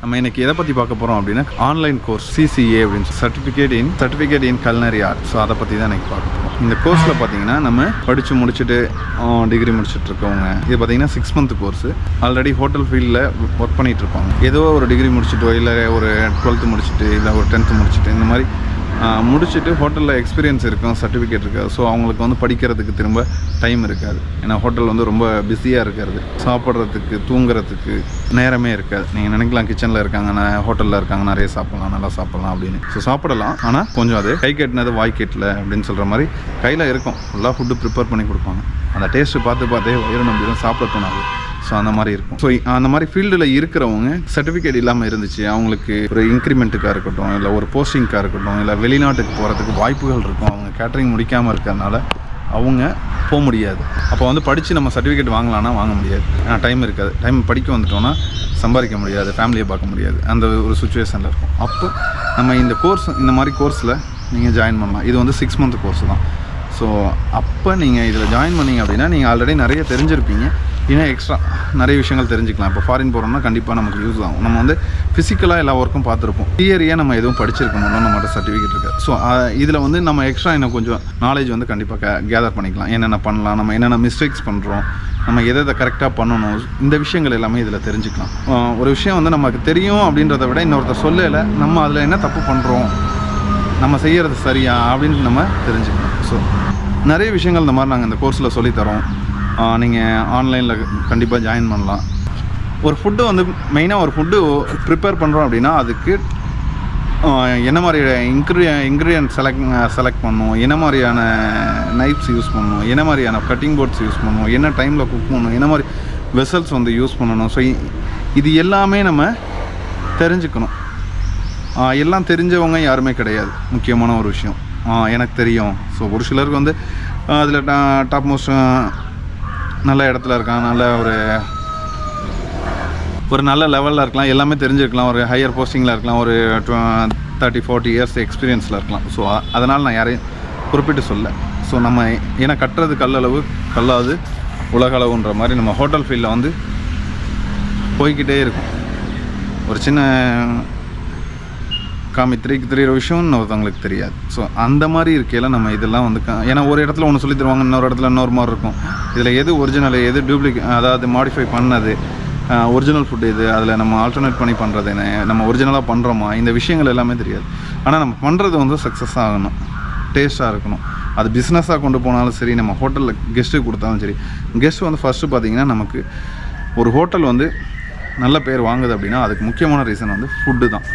நம்ம இன்னைக்கு எதை பற்றி பார்க்க போகிறோம் அப்படின்னா ஆன்லைன் கோர்ஸ் சிசிஏ அப்படின்னு certificate in certificate in culinary art so அதை பற்றி தான் இன்னைக்கு பார்க்க போகிறோம் இந்த கோர்ஸில் பார்த்தீங்கன்னா நம்ம படித்து முடிச்சுட்டு டிகிரி முடிச்சுட்டு இருக்கவங்க. இது பார்த்தீங்கன்னா six month course already hotel ஃபீல்டில் ஒர்க் பண்ணிகிட்டு இருப்பாங்க. ஏதோ ஒரு டிகிரி முடிச்சுட்டோ இல்லை ஒரு டுவெல்த்து முடிச்சுட்டு இல்லை ஒரு டென்த்து முடிச்சுட்டு இந்த மாதிரி முடிச்சுட்டு ஹோட்டலில் எக்ஸ்பீரியன்ஸ் இருக்கும் சர்டிஃபிகேட் இருக்குது ஸோ அவங்களுக்கு வந்து படிக்கிறதுக்கு திரும்ப டைம் இருக்காது. ஏன்னா ஹோட்டல் வந்து ரொம்ப பிஸியாக இருக்கிறது. சாப்பிட்றதுக்கு தூங்குறதுக்கு நேரமே இருக்காது. நீங்கள் நினைக்கலாம் கிச்சனில் இருக்காங்க நான் ஹோட்டலில் இருக்காங்க நிறைய சாப்பிட்லாம் நல்லா சாப்பிட்லாம் அப்படின்னு. ஸோ சாப்பிடலாம். ஆனால் கொஞ்சம் அது கை கட்டினது வாய் கெட்டல அப்படின்னு சொல்கிற மாதிரி கையில் இருக்கும். ஃபுல்லாக ஃபுட்டு ப்ரிப்பேர் பண்ணி கொடுப்பாங்க. அந்த டேஸ்ட்டு பார்த்து பார்த்தே வயிறு நம்பிடும் சாப்பிட தோணாது. ஸோ அந்த மாதிரி இருக்கும். ஸோ அந்த மாதிரி ஃபீல்டில் இருக்கிறவங்க சர்டிஃபிகேட் இல்லாமல் இருந்துச்சு. அவங்களுக்கு ஒரு இன்க்ரிமெண்ட்டுக்காக இருக்கட்டும் இல்லை ஒரு போஸ்டிங்க்காக இருக்கட்டும் இல்லை வெளிநாட்டுக்கு போகிறதுக்கு வாய்ப்புகள் இருக்கும். அவங்க கேட்டரிங் முடிக்காமல் இருக்கிறதுனால அவங்க போக முடியாது. அப்போ வந்து படித்து நம்ம சர்டிஃபிகேட் வாங்கலாம்னா வாங்க முடியாது. ஏன்னா டைம் இருக்காது. டைம் படிக்க வந்துட்டோம்னா சம்பாதிக்க முடியாது. ஃபேமிலியை பார்க்க முடியாது. அந்த ஒரு சுச்சுவேஷனில் இருக்கும். அப்போ நம்ம இந்த கோர்ஸ் இந்த மாதிரி கோர்ஸில் நீங்கள் ஜாயின் பண்ணலாம். இது வந்து சிக்ஸ் மந்த் கோர்ஸ் தான். ஸோ அப்போ நீங்கள் இதில் ஜாயின் பண்ணீங்க அப்படின்னா நீங்கள் ஆல்ரெடி நிறைய தெரிஞ்சிருப்பீங்க. இன்னும் எக்ஸ்ட்ரா நிறைய விஷயங்கள் தெரிஞ்சுக்கலாம். இப்போ ஃபாரின் போகிறோம்னா கண்டிப்பாக நமக்கு யூஸ் ஆகும். நம்ம வந்து ஃபிசிக்கலாக எல்லா ஒர்க்கும் பார்த்துருப்போம். தியரியாக நம்ம எதுவும் படிச்சிருக்க மாட்டோம் நம்மகிட்ட சர்டிஃபிகேட் இருக்குது ஸோ இதில் வந்து நம்ம எக்ஸ்ட்ரா இன்னும் கொஞ்சம் நாலேஜ் வந்து கண்டிப்பாக கேதர் பண்ணிக்கலாம். என்னென்ன பண்ணலாம் நம்ம என்னென்ன மிஸ்டேக்ஸ் பண்ணுறோம் நம்ம எதை எதை கரெக்டாக பண்ணணும் இந்த விஷயங்கள் எல்லாமே இதில் தெரிஞ்சுக்கலாம். ஒரு விஷயம் வந்து நமக்கு தெரியும் அப்படின்றத விட இன்னொருத்தர் சொல்லலை நம்ம அதில் என்ன தப்பு பண்ணுறோம் நம்ம செய்கிறது சரியா அப்படின்னு நம்ம தெரிஞ்சுக்கணும் ஸோ நிறைய விஷயங்கள் இந்த மாதிரி நாங்கள் இந்த கோர்ஸில் சொல்லித்தரோம். நீங்கள் ஆன்லைனில் கண்டிப்பாக ஜாயின் பண்ணலாம். ஒரு ஃபுட்டு வந்து மெயினாக ஒரு ஃபுட்டு ப்ரிப்பேர் பண்ணுறோம் அப்படின்னா அதுக்கு என்ன மாதிரி இன்க்ரி இன்க்ரீடியன்ட் செலக்ட் செலக்ட் பண்ணணும் என்ன மாதிரியான நைப்ஸ் யூஸ் பண்ணணும் என்ன மாதிரியான கட்டிங் போர்ட்ஸ் யூஸ் பண்ணணும் என்ன டைமில் குக் பண்ணணும்? என்ன மாதிரி வெசல்ஸ் வந்து யூஸ் பண்ணணும்? ஸோ இது எல்லாமே நம்ம தெரிஞ்சுக்கணும். எல்லாம் தெரிஞ்சவங்க யாருமே கிடையாது. முக்கியமான ஒரு விஷயம். எனக்கு தெரியும். ஸோ ஒரு சிலருக்கு வந்து அதில் டாப் மோஸ்ட் நல்ல இடத்துல இருக்கான் நல்ல ஒரு ஒரு நல்ல லெவலில் இருக்கலாம். எல்லாமே தெரிஞ்சிருக்கலாம். ஒரு ஹையர் போஸ்டிங்கில் இருக்கலாம். ஒரு தேர்ட்டி ஃபார்ட்டி இயர்ஸ் எக்ஸ்பீரியன்ஸில் இருக்கலாம். ஸோ அதனால் நான் யாரையும் குறிப்பிட்டு சொல்ல. ஸோ நம்ம ஏன்னா கட்டுறது கல்லளவு கல்லாது உலக அளவுன்ற மாதிரி நம்ம ஹோட்டல் ஃபீல்டில் வந்து போய்க்கிட்டே இருக்கும். ஒரு சின்ன காமி திரிக்கு தெரியிற விஷயம் இன்னொருத்தவங்களுக்கு தெரியாது. ஸோ அந்த மாதிரி இருக்கையில் நம்ம இதெல்லாம் வந்து ஏன்னா ஒரு இடத்துல ஒன்று சொல்லி தருவாங்க இன்னொரு இடத்துல இன்னொரு மாதிரி இருக்கும். இதில் எது ஒரிஜினல் எது டூப்ளிகேட் அதாவது மாடிஃபை பண்ணது ஒரிஜினல் ஃபுட் இது அதில் நம்ம ஆல்டர்னேட் பண்ணி பண்ணுறது என்ன நம்ம ஒரிஜினலாக பண்ணுறோமா இந்த விஷயங்கள் எல்லாமே தெரியாது. ஆனால் நம்ம பண்ணுறது வந்து சக்ஸஸ் ஆகணும் டேஸ்ட்டாக இருக்கணும். அது பிஸ்னஸாக கொண்டு போனாலும் சரி நம்ம ஹோட்டலில் கெஸ்ட்டுக்கு கொடுத்தாலும் சரி கெஸ்ட் வந்து ஃபஸ்ட்டு பார்த்தீங்கன்னா நமக்கு ஒரு ஹோட்டல் வந்து நல்ல பேர் வாங்குது அப்படின்னா அதுக்கு முக்கியமான ரீசன் வந்து ஃபுட்டு தான்.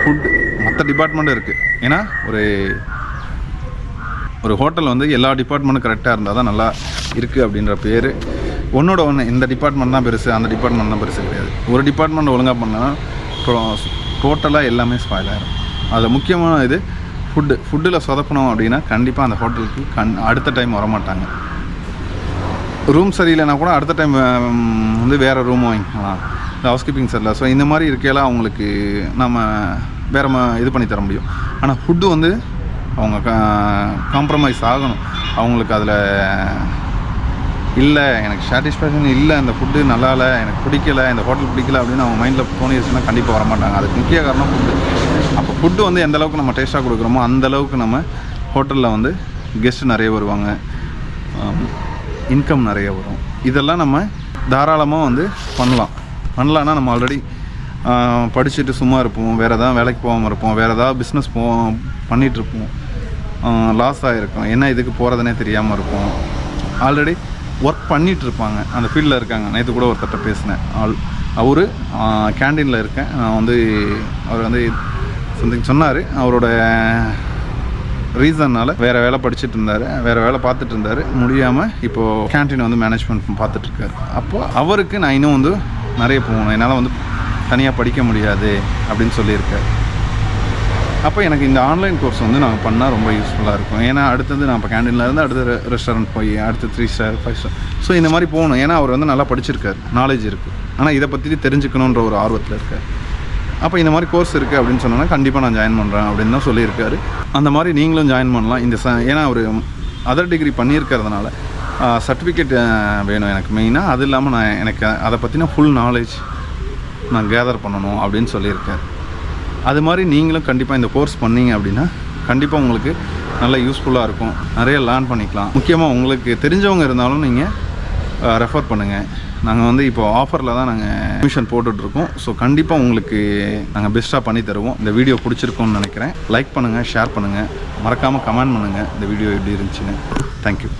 ஃபுட் மற்ற டிபார்ட்மெண்ட்டும் இருக்குது ஏன்னா ஒரு ஒரு ஹோட்டல் வந்து எல்லா டிபார்ட்மெண்ட்டும் கரெக்டாக இருந்தால் தான் நல்லா இருக்குது அப்படின்ற பேர். ஒன்றோட ஒன்று இந்த டிபார்ட்மெண்ட் தான் பெருசு அந்த டிபார்ட்மெண்ட் தான் பெருசு கிடையாது. ஒரு டிபார்ட்மெண்ட் ஒழுங்காக பண்ணால் டோட்டலாக எல்லாமே ஸ்பாயில் ஆகிடும் அதில் முக்கியமான இது ஃபுட்டு ஃபுட்டில் சொதப்பணும் அப்படின்னா கண்டிப்பாக அந்த ஹோட்டலுக்கு கண் அடுத்த டைம் வரமாட்டாங்க. ரூம் சரியில்லைனா கூட அடுத்த டைம் வந்து வேறு ரூம் வாங்கிக்கலாம். இந்த ஹவுஸ் கீப்பிங் சரியில்லை ஸோ இந்த மாதிரி இருக்கையில அவங்களுக்கு நம்ம வேறு இது பண்ணி தர முடியும். ஆனால் ஃபுட்டு வந்து அவங்க காம்ப்ரமைஸ் ஆகணும். அவங்களுக்கு அதில் இல்லை எனக்கு சாட்டிஸ்ஃபேக்ஷன் இல்லை இந்த ஃபுட்டு நல்லா இல்லை எனக்கு பிடிக்கல இந்த ஹோட்டல் பிடிக்கல அப்படின்னு அவங்க மைண்டில் தோணிடுச்சுன்னா கண்டிப்பாக வரமாட்டாங்க. அதுக்கு முக்கிய காரணம் ஃபுட்டு அப்போ ஃபுட்டு வந்து எந்த அளவுக்கு நம்ம டேஸ்ட்டாக கொடுக்குறோமோ அந்த அளவுக்கு நம்ம ஹோட்டலில் வந்து கெஸ்ட் நிறைய வருவாங்க. இன்கம் நிறைய வரும். இதெல்லாம் நம்ம தாராளமாக வந்து பண்ணலாம். பண்ணலான்னா நம்ம ஆல்ரெடி படிச்சுட்டு சும்மா இருப்போம். வேறு எதாவது வேலைக்கு போகாமல் இருப்போம். வேறு எதாவது பிஸ்னஸ் போ பண்ணிகிட்ருப்போம் லாஸ் ஆகிருக்கும் என்ன இதுக்கு போகிறதுனே தெரியாமல் இருப்போம். ஆல்ரெடி ஒர்க் பண்ணிகிட்டு இருப்பாங்க. அந்த ஃபீல்டில் இருக்காங்க. நேற்று கூட ஒருத்தர்கிட்ட பேசினேன். ஆள் அவர் கேண்டீனில் இருக்கேன். நான் வந்து அவர் வந்து சம்திங் சொன்னார். அவரோட ரீசன்னால் வேறு வேலை படிச்சுட்டு இருந்தார். வேறு வேலை பார்த்துட்டு இருந்தார். முடியாமல் இப்போது கேண்டீன் வந்து மேனேஜ்மெண்ட் பார்த்துட்ருக்காரு அப்போது அவருக்கு நான் இன்னும் வந்து நிறைய போகணும். என்னால் வந்து தனியாக படிக்க முடியாது அப்படின்னு சொல்லியிருக்காரு. அப்போ எனக்கு இந்த ஆன்லைன் கோர்ஸ் வந்து நாங்கள் பண்ணால் ரொம்ப யூஸ்ஃபுல்லாக இருக்கும். ஏன்னா அடுத்தது நான் இப்போ கேண்டீனில் இருந்து அடுத்த ரெஸ்டாரண்ட் போய் அடுத்து three star five star so இந்த மாதிரி போகணும். ஏன்னா அவர் வந்து நல்லா படிச்சிருக்கார். நாலேஜ் இருக்குது ஆனால் இதை பற்றி தெரிஞ்சுக்கணுன்ற ஒரு ஆர்வத்தில் இருக்கார். அப்போ இந்த மாதிரி கோர்ஸ் இருக்குது அப்படின்னு சொன்னோன்னா கண்டிப்பாக நான் ஜாயின் பண்ணுறேன் அப்படின்னு தான் சொல்லியிருக்காரு. அந்த மாதிரி நீங்களும் ஜாயின் பண்ணலாம். இந்த ச ஏன்னா அவர் அதர் டிகிரி பண்ணியிருக்கிறதுனால சர்டிஃபிகேட் வேணும் எனக்கு மெயினாக அது இல்லாமல் நான் எனக்கு அதை பற்றின ஃபுல் நாலேஜ் நான் கேதர் பண்ணணும் அப்படின்னு சொல்லியிருக்கேன். அது மாதிரி நீங்களும் கண்டிப்பாக இந்த கோர்ஸ் பண்ணீங்க அப்படின்னா கண்டிப்பாக உங்களுக்கு நல்ல யூஸ்ஃபுல்லாக இருக்கும். நிறைய லேர்ன் பண்ணிக்கலாம். முக்கியமாக உங்களுக்கு தெரிஞ்சவங்க இருந்தாலும் நீங்கள் ரெஃபர் பண்ணுங்கள் நாங்கள் வந்து இப்போ ஆஃபரில் தான் நாங்கள் அட்மிஷன் போட்டுட்ருக்கோம். ஸோ கண்டிப்பாக உங்களுக்கு நாங்கள் பெஸ்ட்டாக பண்ணி தருவோம். இந்த வீடியோ பிடிச்சிருக்கோம்னு நினைக்கிறேன். லைக் பண்ணுங்கள் ஷேர் பண்ணுங்கள் மறக்காமல் கமெண்ட் பண்ணுங்கள் இந்த வீடியோ எப்படி இருந்துச்சுன்னு. தேங்க்யூ